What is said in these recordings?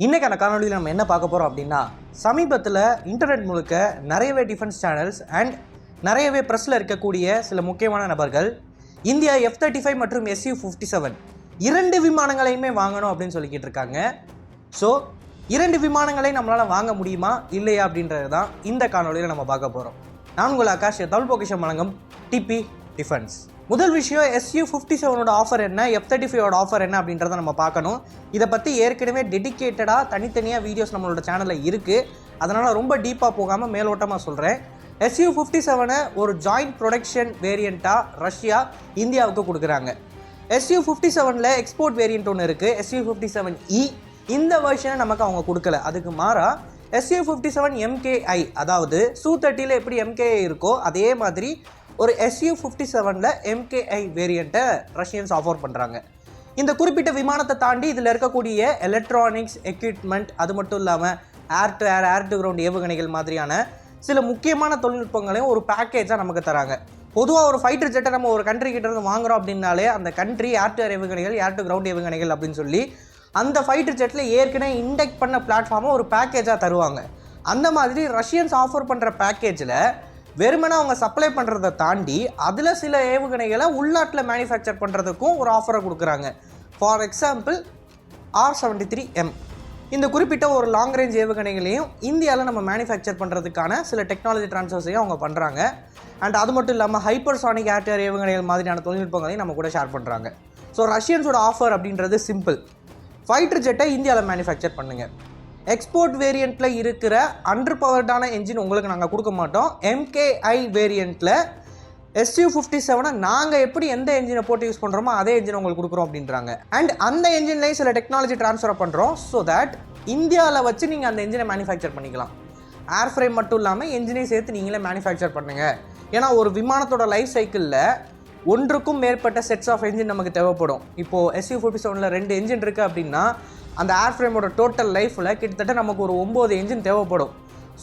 இன்னைக்கான காணொலியில் நம்ம என்ன பார்க்க போகிறோம் அப்படின்னா சமீபத்தில் இன்டர்நெட் முழுக்க நிறையவே டிஃபென்ஸ் சேனல்ஸ் அண்ட் நிறையவே ப்ரெஸ்ஸில் இருக்கக்கூடிய சில முக்கியமான நபர்கள் இந்தியா எஃப் தேர்ட்டி ஃபைவ் மற்றும் எஸ்யூ ஃபிஃப்டி செவன் இரண்டு விமானங்களையுமே வாங்கணும் அப்படின்னு சொல்லிக்கிட்டு இருக்காங்க. ஸோ இரண்டு விமானங்களை நம்மளால் வாங்க முடியுமா இல்லையா அப்படின்றது தான் இந்த காணொலியில் நம்ம பார்க்க போகிறோம் நான் உங்கள் ஆகாஷ் தமிழ் பொக்கிஷம் வழங்கும் டிபி டிஃபென்ஸ் முதல் விஷயம் எஸ்யூ ஃபிஃப்டி செவனோட ஆஃபர் என்ன எஃப் தேர்ட்டி ஃபைவோட ஆஃபர் என்ன அப்படின்றத நம்ம பார்க்கணும். இதை பற்றி ஏற்கனவே டெடிக்கேட்டடாக தனித்தனியாக வீடியோஸ் நம்மளோட சேனலில் இருக்குது அதனால் ரொம்ப டீப்பாக போகாமல் மேலோட்டமாக சொல்கிறேன் எஸ்யூ ஃபிஃப்டி செவனை ஒரு ஜாயிண்ட் ப்ரொடக்ஷன் வேரியண்ட்டாக ரஷ்யா இந்தியாவுக்கு கொடுக்குறாங்க. எஸ்யூ ஃபிஃப்டி செவனில் எக்ஸ்போர்ட் வேரியண்ட் ஒன்று இருக்குது எஸ்யூ ஃபிஃப்டி செவன் இ இந்த வெர்ஷனை நமக்கு அவங்க கொடுக்கல. அதுக்கு மாறா எஸ்யூ ஃபிஃப்டி செவன் எம்கேஐ அதாவது சூ தேர்ட்டியில் எப்படி எம்கேஐ இருக்கோ அதே மாதிரி ஒரு எஸ்யூ ஃபிஃப்டி செவனில் எம்கேஐ வேரியண்ட்டை ரஷ்யன்ஸ் ஆஃபர் பண்ணுறாங்க இந்த குறிப்பிட்ட விமானத்தை தாண்டி இதில் இருக்கக்கூடிய எலக்ட்ரானிக்ஸ் எக்யூப்மெண்ட் அது மட்டும் இல்லாமல் air to air air to ground ஏவுகணைகள் மாதிரியான சில முக்கியமான தொழில்நுட்பங்களையும் ஒரு பேக்கேஜாக நமக்கு தராங்க. பொதுவாக ஒரு ஃபைட்டர் ஜெட்டை நம்ம ஒரு கண்ட்ரி கிட்ட இருந்து வாங்குறோம் அப்படின்னாலே அந்த கண்ட்ரி ஏர் டு ஏர் ஏவுகணைகள் ஏர் டு கிரவுண்ட் ஏவுகணைகள் அப்படின்னு சொல்லி அந்த ஃபைட்டர் ஜெட்டில் ஏற்கனவே இண்டெக்ட் பண்ண பிளாட்ஃபார்மை ஒரு பேக்கேஜாக தருவாங்க. அந்த மாதிரி ரஷ்யன்ஸ் ஆஃபர் பண்ணுற பேக்கேஜில் வெறுமனே அவங்க சப்ளை பண்ணுறதை தாண்டி அதில் சில ஏவுகணைகளை உள்நாட்டில் மேனுஃபேக்சர் பண்ணுறதுக்கும் ஒரு ஆஃபரை கொடுக்குறாங்க. For example R seventy three M இந்த குறிப்பிட்ட ஒரு லாங் ரேஞ்ச் ஏவுகணைகளையும் இந்தியாவில் நம்ம மேனுஃபேக்சர் பண்ணுறதுக்கான சில டெக்னாலஜி ட்ரான்ஸ்ஃபர்ஸையும் அவங்க பண்ணுறாங்க அண்ட் அது மட்டும் இல்லாமல் ஹைப்பர்சானிக் ஏர்டேர் ஏவுகணைகள் மாதிரியான தொழில்நுட்பங்களையும் நம்ம கூட ஷேர் பண்ணுறாங்க ஸோ ரஷ்யன்ஸோட ஆஃபர் அப்படின்றது சிம்பிள் ஃபைட்டர் ஜெட்டை இந்தியாவில் மேனுஃபேக்சர் பண்ணுங்கள் எக்ஸ்போர்ட் வேரியண்ட்டில் இருக்கிற அண்டர் பவர்டான என்ஜின் உங்களுக்கு நாங்கள் கொடுக்க மாட்டோம். எம்கேஐ வேரியண்ட்டில் எஸ்யூ ஃபிஃப்டி செவனை நாங்கள் எப்படி எந்த என்ஜினை போட்டு யூஸ் பண்ணுறோமோ அதே என்ஜின் உங்களுக்கு கொடுக்குறோம் அப்படின்றாங்க. அண்ட் அந்த என்ஜின்லேயும் சில டெக்னாலஜி ட்ரான்ஸ்ஃபர் பண்ணுறோம் ஸோ தட் இந்தியாவில் வச்சு நீங்கள் அந்த என்ஜினை மேனுஃபேக்சர் பண்ணிக்கலாம். ஏர் ஃப்ரேம் மட்டும் இல்லாமல் என்ஜினையும் சேர்த்து நீங்களே மேனுஃபேக்சர் பண்ணுங்கள் ஏன்னா ஒரு விமானத்தோட லைஃப் சைக்கிளில் ஒன்றுக்கும் மேற்பட்ட செட்ஸ் ஆஃப் என்ஜின் நமக்கு தேவைப்படும். இப்போது எஸ்யூ ஃபிஃப்டி செவனில் ரெண்டு என்ஜின் இருக்குது அப்படின்னா அந்த ஏர் ஃப்ரேமோட டோட்டல் லைஃப்பில் கிட்டத்தட்ட நமக்கு ஒரு ஒம்பது என்ஜின் தேவைப்படும்.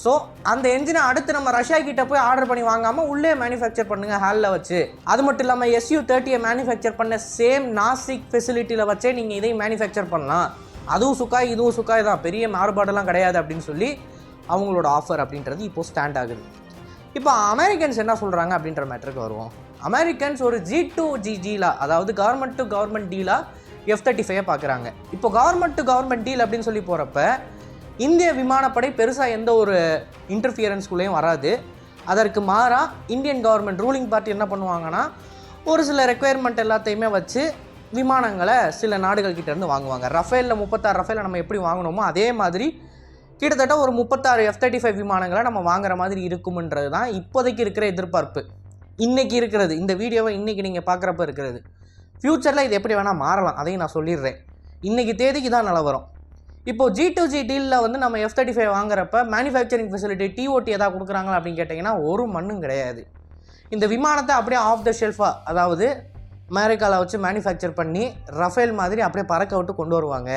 ஸோ அந்த என்ஜினை அடுத்து நம்ம ரஷ்யா கிட்ட போய் ஆர்டர் பண்ணி வாங்காமல் உள்ளே மேனுஃபேக்சர் பண்ணுங்கள் ஹாலில் வச்சு. அது மட்டும் இல்லாமல் எஸ்யூ தேர்ட்டியை மேனுஃபேக்சர் பண்ண சேம் நாசிக் ஃபெசிலிட்டியில் வச்சே நீங்கள் இதையும் மேனுஃபேக்சர் பண்ணலாம். அதுவும் சுக்காய் இதுவும் சுக்காய் தான். பெரிய மாறுபாடெல்லாம் கிடையாது அப்படின்னு சொல்லி அவங்களோட ஆஃபர் அப்படின்றது இப்போது ஸ்டாண்ட் ஆகுது. இப்போ அமெரிக்கன்ஸ் என்ன சொல்கிறாங்க அப்படின்ற மேட்டருக்கு வருவோம். அமெரிக்கன்ஸ் ஒரு ஜி டு ஜி டீலாக அதாவது கவர்மெண்ட் டு கவர்மெண்ட் டீலாக எஃப் தேர்ட்டி ஃபைவை பார்க்குறாங்க. இப்போ கவர்மெண்ட் டு கவர்மெண்ட் டீல் அப்படின்னு சொல்லி போகிறப்ப இந்திய விமானப்படை பெருசாக எந்த ஒரு இன்டர்ஃபியரன்ஸ்குள்ளேயும் வராது. அதற்கு மாறாக இந்தியன் கவர்மெண்ட் ரூலிங் பார்ட்டி என்ன பண்ணுவாங்கன்னா ஒரு சில ரெக்குயர்மெண்ட் எல்லாத்தையுமே வச்சு விமானங்களை சில நாடுகள் வாங்குவாங்க. ரஃபேலில் முப்பத்தாறு ரஃபேலில் நம்ம எப்படி வாங்கினோமோ அதே மாதிரி கிட்டத்தட்ட ஒரு முப்பத்தாறு எஃப் தேர்ட்டி ஃபைவ் விமானங்களை நம்ம வாங்குற மாதிரி இருக்கும்ன்றது தான் இப்போதைக்கு இருக்கிற எதிர்பார்ப்பு. இன்றைக்கி இருக்கிறது இந்த வீடியோவை இன்றைக்கி நீங்கள் பார்க்குறப்ப இருக்கிறது. ஃப்யூச்சரில் இது எப்படி வேணால் மாறலாம். அதையும் நான் சொல்லிடுறேன். இன்றைக்கி தேதிக்கு தான் நிலவரம் இப்போ ஜி டூ ஜி டீலில் வந்து நம்ம எஃப் தேர்ட்டி ஃபைவ் வாங்குறப்ப மேனுஃபேக்சரிங் ஃபெசிலிட்டி டிஓடி எதாவது கொடுக்குறாங்களா அப்படின்னு கேட்டிங்கன்னா ஒரு மண்ணும் கிடையாது. இந்த விமானத்தை அப்படியே ஆஃப் த ஷெல்ஃபாக அதாவது அமெரிக்காவில் வச்சு மேனுஃபேக்சர் பண்ணி ரஃபேல் மாதிரி அப்படியே பறக்க விட்டு கொண்டு வருவாங்க.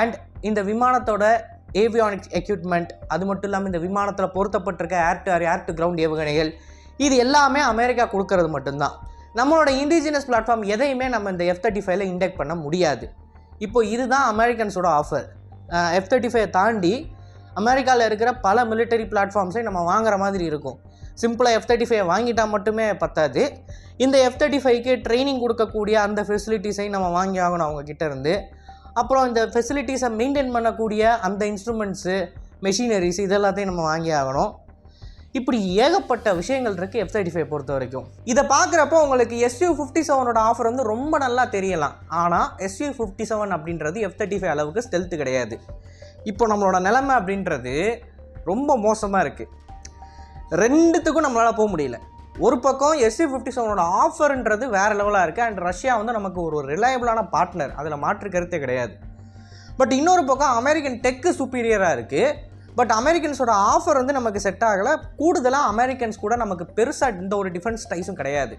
அண்ட் இந்த விமானத்தோட ஏவியானிக்ஸ் எக்யூப்மெண்ட் அது மட்டும் இல்லாமல் இந்த விமானத்தில் பொருத்தப்பட்டிருக்க air to air air to ground ஏவுகணைகள் இது எல்லாமே அமெரிக்கா கொடுக்கறது மட்டும்தான். நம்மளோட இண்டிஜினஸ் பிளாட்ஃபார்ம் எதையுமே நம்ம இந்த எஃப் தேர்ட்டி ஃபைவ்ல இண்டெக்ட் பண்ண முடியாது. இப்போ இதுதான் அமெரிக்கன்ஸோட ஆஃபர் எஃப் தேர்ட்டி ஃபைவ் தாண்டி அமெரிக்காவில் இருக்கிற பல மிலிட்டரி பிளாட்ஃபார்ம்ஸை நம்ம வாங்குற மாதிரி இருக்கும். சிம்பிளாக எஃப் தேர்ட்டி ஃபைவ் வாங்கிட்டால் மட்டுமே பத்தாது. இந்த எஃப் தேர்ட்டி ஃபைவ்க்கு ட்ரைனிங் கொடுக்கக்கூடிய அந்த ஃபெசிலிட்டிஸையும் நம்ம வாங்கி ஆகணும் அவங்கக்கிட்ட இருந்து. அப்புறம் இந்த ஃபெசிலிட்டிஸை மெயின்டைன் பண்ணக்கூடிய அந்த இன்ஸ்ட்ருமெண்ட்ஸு மெஷினரிஸ் இதெல்லாத்தையும் நம்ம வாங்கி ஆகணும். இப்படி ஏகப்பட்ட விஷயங்கள் இருக்குது எஃப் தேர்ட்டி ஃபைவ் பொறுத்த வரைக்கும். இதை பார்க்குறப்போ உங்களுக்கு எஸ்யூ ஃபிஃப்டி செவனோட ஆஃபர் வந்து ரொம்ப நல்லா தெரியலாம். ஆனால் எஸ்யூ ஃபிஃப்டி செவன் அப்படின்றது எஃப் தேர்ட்டி ஃபைவ் அளவுக்கு ஸ்டெல்த்து கிடையாது. இப்போ நம்மளோட நிலைமை அப்படின்றது ரொம்ப மோசமாக இருக்குது ரெண்டுத்துக்கும் நம்மளால் போக முடியல. ஒரு பக்கம் எஸ்சி ஃபிஃப்டி செவனோட ஆஃபர்ன்றது வேறு லெவலாக இருக்குது அண்ட் ரஷ்யா வந்து நமக்கு ஒரு ரிலையபிளான பார்ட்னர் அதில் மாற்று கருத்தே கிடையாது. பட் இன்னொரு பக்கம் அமெரிக்கன் டெக்கு சுப்பீரியராக இருக்குது பட் அமெரிக்கன்ஸோட ஆஃபர் வந்து நமக்கு செட் ஆகலை. கூடுதலாக அமெரிக்கன்ஸ் கூட நமக்கு பெருசாக இந்த ஒரு டிஃபென்ஸ் டைஸும் கிடையாது.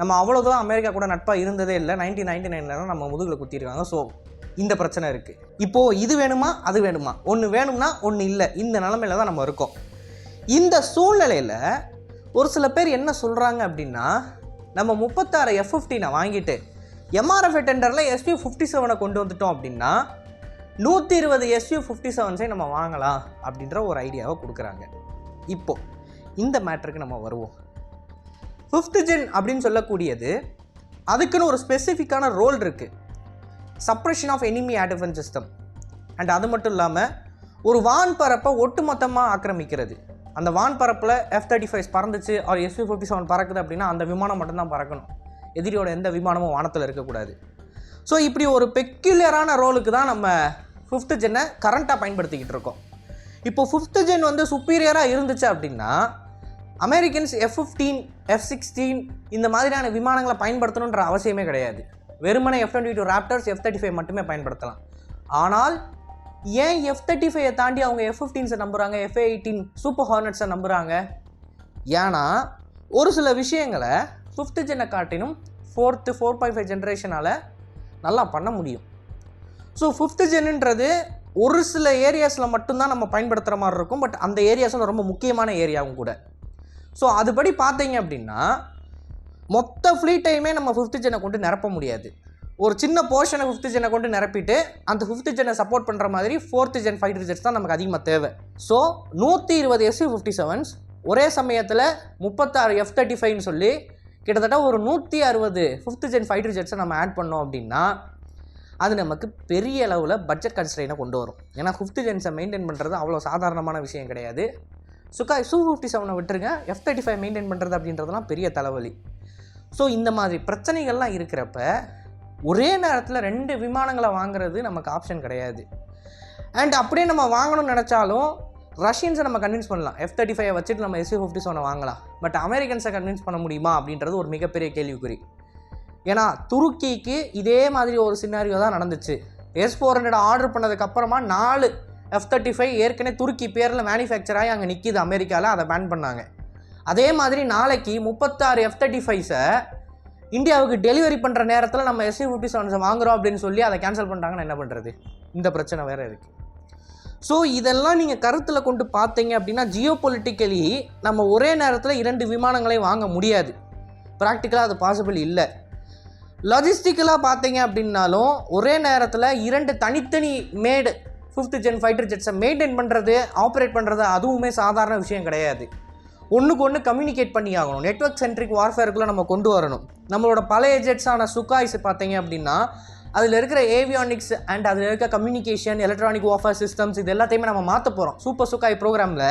நம்ம அவ்வளோதான் அமெரிக்கா கூட நட்பாக இருந்ததே இல்லை. நைன்டீன் நைன்டி நைனில் நம்ம முதுகில் குத்திருக்காங்க. ஸோ இந்த பிரச்சனை இருக்குது இப்போது இது வேணுமா? அது வேணுமா? ஒன்று வேணும்னா ஒன்று இல்லை. இந்த நிலமையில தான் நம்ம இருக்கோம். இந்த சூழ்நிலையில் ஒரு சில பேர் என்ன சொல்கிறாங்க அப்படின்னா நம்ம முப்பத்தாறு எஃப் ஃபிஃப்டினை வாங்கிட்டு எம்ஆர்எஃப் டெண்டரில் எஸ்பி ஃபிஃப்டி செவனை கொண்டு வந்துட்டோம் அப்படின்னா நூற்றி இருபது எஸ்யூ ஃபிஃப்டி செவன்ஸை நம்ம வாங்கலாம் அப்படின்ற ஒரு ஐடியாவை கொடுக்குறாங்க. இப்போது இந்த மேட்ருக்கு நம்ம வருவோம். ஃபிஃப்த்து ஜென் அப்படின்னு சொல்லக்கூடியது அதுக்குன்னு ஒரு ஸ்பெசிஃபிக்கான ரோல் இருக்குது suppression of enemy air defence system and அது மட்டும் இல்லாமல் ஒரு வான் பரப்பை ஒட்டுமொத்தமாக ஆக்கிரமிக்கிறது. அந்த வான் பரப்பில் எஃப் தேர்ட்டி ஃபைவ் பறந்துச்சு ஒரு எஸ்யூ ஃபிஃப்டி செவன் பறக்குது அப்படின்னா அந்த விமானம் மட்டும்தான் பறக்கணும். எதிரியோட எந்த விமானமும் வானத்தில் இருக்கக்கூடாது. ஸோ இப்படி ஒரு பெக்யூலரான ரோலுக்கு தான் நம்ம ஃபிஃப்த்து ஜென்னை கரண்ட்டாக பயன்படுத்திக்கிட்டு இருக்கோம். இப்போ ஃபிஃப்த்து ஜென் வந்து சுப்பீரியராக இருந்துச்சு அப்படின்னா Americans F fifteen F sixteen இந்த மாதிரியான விமானங்களை பயன்படுத்தணுன்ற அவசியமே கிடையாது. வெறுமனை F twenty two Raptors F thirty five மட்டுமே பயன்படுத்தலாம். ஆனால் ஏன் எஃப் தேர்ட்டி ஃபைவை தாண்டி அவங்க எஃப் ஃபிஃப்டீன்ஸை நம்புகிறாங்க எஃப் எயிட்டீன் சூப்பர் ஹார்னட்ஸை நம்புகிறாங்க ஏன்னா ஒரு சில விஷயங்களை ஃபிஃப்த்து ஜென்னை காட்டினும் ஃபோர்த்து ஃபோர் பாயிண்ட் ஃபைவ் ஜென்ரேஷனால் நல்லா பண்ண முடியும். ஸோ ஃபிஃப்த்து ஜென்ன்றது ஒரு சில ஏரியாஸில் மட்டும்தான் நம்ம பயன்படுத்துகிற மாதிரி இருக்கும். பட் அந்த ஏரியாஸில் ரொம்ப முக்கியமான ஏரியாவும் கூட. ஸோ அதுபடி பார்த்தீங்க அப்படின்னா மொத்த ஃப்ளீட்டையுமே நம்ம ஃபிஃப்த்து ஜெனை கொண்டு நிரப்ப முடியாது. ஒரு சின்ன போர்ஷனை ஃபிஃப்த்து ஜெனை கொண்டு நிரப்பிட்டு அந்த ஃபிஃப்த்து ஜெனை சப்போர்ட் பண்ணுற மாதிரி ஃபோர்த்து ஜென் ஃபைட்டர் ஜெட்ஸ் தான் நமக்கு அதிகமாக தேவை. ஸோ நூற்றி இருபது எஸ்யூ ஃபிஃப்டி செவன்ஸ் ஒரே சமயத்தில் முப்பத்தாறு எஃப் தேர்ட்டி ஃபைவ்னு சொல்லி கிட்டத்தட்ட ஒரு நூற்றி அறுபது ஃபிஃப்த்து ஜென் ஃபைட்டர் ஜெட்ஸை நம்ம ஆட் பண்ணோம் அப்படின்னா அது நமக்கு பெரிய அளவில் பட்ஜெட் கன்ஸ்ட்ரெயினை கொண்டு வரும். ஏன்னா ஃபிஃப்த்து ஜென்ஸை மெயின்டைன் பண்ணுறது அவ்வளோ சாதாரணமான விஷயம் கிடையாது. சுக்காய் சூ ஃபிஃப்டி செவனை விட்டுருங்க. எஃப் தேர்ட்டி ஃபைவ் மெயின்டைன் பண்ணுறது அப்படின்றதுலாம் பெரிய தலைவலி. ஸோ இந்த மாதிரி பிரச்சனைகள்லாம் இருக்கிறப்ப ஒரே நேரத்தில் ரெண்டு விமானங்களை வாங்குறது நமக்கு ஆப்ஷன் கிடையாது. அண்ட் அப்படியே நம்ம வாங்கணும்னு நினச்சாலும் ரஷ்யன்ஸை நம்ம கன்வின்ஸ் பண்ணலாம். எஃப் தேர்ட்டி ஃபைவ் வச்சுட்டு நம்ம எஸ்யூ ஃபிஃப்டி செவனை வாங்கலாம். பட் அமெரிக்கன்ஸை கன்வின்ஸ் பண்ண முடியுமா அப்படின்றது ஒரு மிகப்பெரிய கேள்விக்குறி. ஏன்னா துருக்கிக்கு இதே மாதிரி ஒரு சின்னாரியோ தான் நடந்துச்சு. எஸ் ஃபோர் ஹண்ட்ரட் ஆர்டர் பண்ணதுக்கப்புறமா நாலு எஃப் தேர்ட்டி ஃபைவ் ஏற்கனவே துருக்கி பேரில் மேனுஃபேக்சர் ஆகி அங்கே நிற்கிது அமெரிக்காவில் அதை பேன் பண்ணாங்க. அதே மாதிரி நாளைக்கு முப்பத்தாறு எஃப் தேர்ட்டி ஃபைவ்ஸை இந்தியாவுக்கு டெலிவரி பண்ணுற நேரத்தில் நம்ம எஸ்சி ஃபிஃப்டி செவன்ஸை வாங்குறோம் அப்படின்னு சொல்லி அதை கேன்சல் பண்ணிட்டாங்கன்னா என்ன பண்ணுறது இந்த பிரச்சனை வேறு இருக்குது ஸோ இதெல்லாம் நீங்கள் கருத்தில் கொண்டு பார்த்தீங்க அப்படின்னா ஜியோ பொலிட்டிக்கலி நம்ம ஒரே நேரத்தில் இரண்டு விமானங்களை வாங்க முடியாது. ப்ராக்டிக்கலாக அது பாசிபிள் இல்லை. லாஜிஸ்டிக்கலாக பார்த்தீங்க அப்படின்னாலும் ஒரே நேரத்தில் இரண்டு தனித்தனி மேடு ஃபிஃப்த் ஜென் ஃபைட்டர் ஜெட்ஸை மெயின்டைன் பண்ணுறது ஆப்ரேட் பண்ணுறது அதுவுமே சாதாரண விஷயம் கிடையாது. ஒன்றுக்கு ஒன்று கம்யூனிகேட் பண்ணி ஆகணும். நெட்ஒர்க் சென்ட்ரிக் வார்ஃபேருக்குள்ளே நம்ம கொண்டு வரணும். நம்மளோட பழைய ஜெட்ஸான சுகாய்ஸ் பார்த்தீங்க அப்படின்னா அதில் இருக்கிற ஏவியானிக்ஸ் அண்ட் அதில் இருக்க கம்யூனிகேஷன் எலக்ட்ரானிக் வாஃபர் சிஸ்டம்ஸ் இது எல்லாத்தையுமே நம்ம மாற்ற போகிறோம் சூப்பர் சுக்காய் ப்ரோக்ராமில்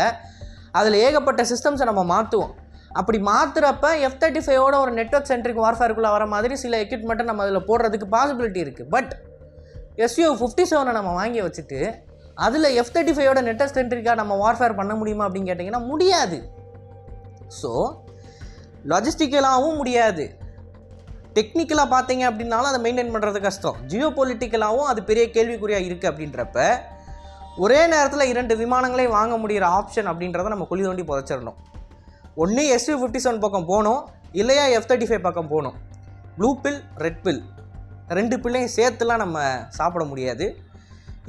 அதில் ஏகப்பட்ட சிஸ்டம்ஸை நம்ம மாற்றுவோம் அப்படி மாற்றுறப்ப எஃப் தேர்ட்டி ஃபைவோட ஒரு நெட்ஒர்க் சென்ட்ரிக் வார்ஃபேருக்குள்ளே வர மாதிரி சில எக்யூப்மெண்ட்டை நம்ம அதில் போடுறதுக்கு பாசிபிலிட்டி இருக்குது பட் எஸ்யூ ஃபிஃப்டி செவனை நம்ம வாங்கி வச்சுட்டு அதில் எஃப் தேர்ட்டி ஃபைவோட நெட்ஒர்க் சென்ட்ரிக்காக நம்ம வார்ஃபேர் பண்ண முடியுமா அப்படின்னு கேட்டிங்கன்னா முடியாது. ஸோ லாஜிஸ்டிக்கலாகவும் முடியாது. டெக்னிக்கலாக பார்த்தீங்க அப்படின்னாலும் அதை மெயின்டைன் பண்ணுறது கஷ்டம். ஜியோ பொலிட்டிக்கலாகவும் அது பெரிய கேள்விக்குறியாக இருக்குது அப்படின்றப்ப ஒரே நேரத்தில் இரண்டு விமானங்களே வாங்க முடிகிற ஆப்ஷன் அப்படின்றத நம்ம குழி தோண்டி புதைச்சிடணும். ஒன்று எஸ்யூ ஃபிஃப்டி செவன் பக்கம் போகணும் இல்லையா எஃப் தேர்ட்டி ஃபைவ் பக்கம் போகணும். ப்ளூ பில் ரெட் பில் ரெண்டு பிள்ளையும் சேர்த்துலாம் நம்ம சாப்பிட முடியாது.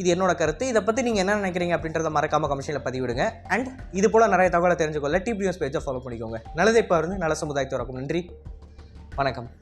இது என்னோட கருத்து. இதை பற்றி நீங்கள் என்ன நினைக்கிறீங்க அப்படின்றத மறக்காமல் கமிஷனில் பதிவிடுங்க. அண்ட் இது போல் நிறைய தகவலை தெரிஞ்சுக்கொள்ள டிபி நியூஸ் பேஜை ஃபாலோ பண்ணிக்கோங்க. நல்லதை இப்போ இருந்து நல்ல சமுதாயத்தோட நன்றி. வணக்கம்.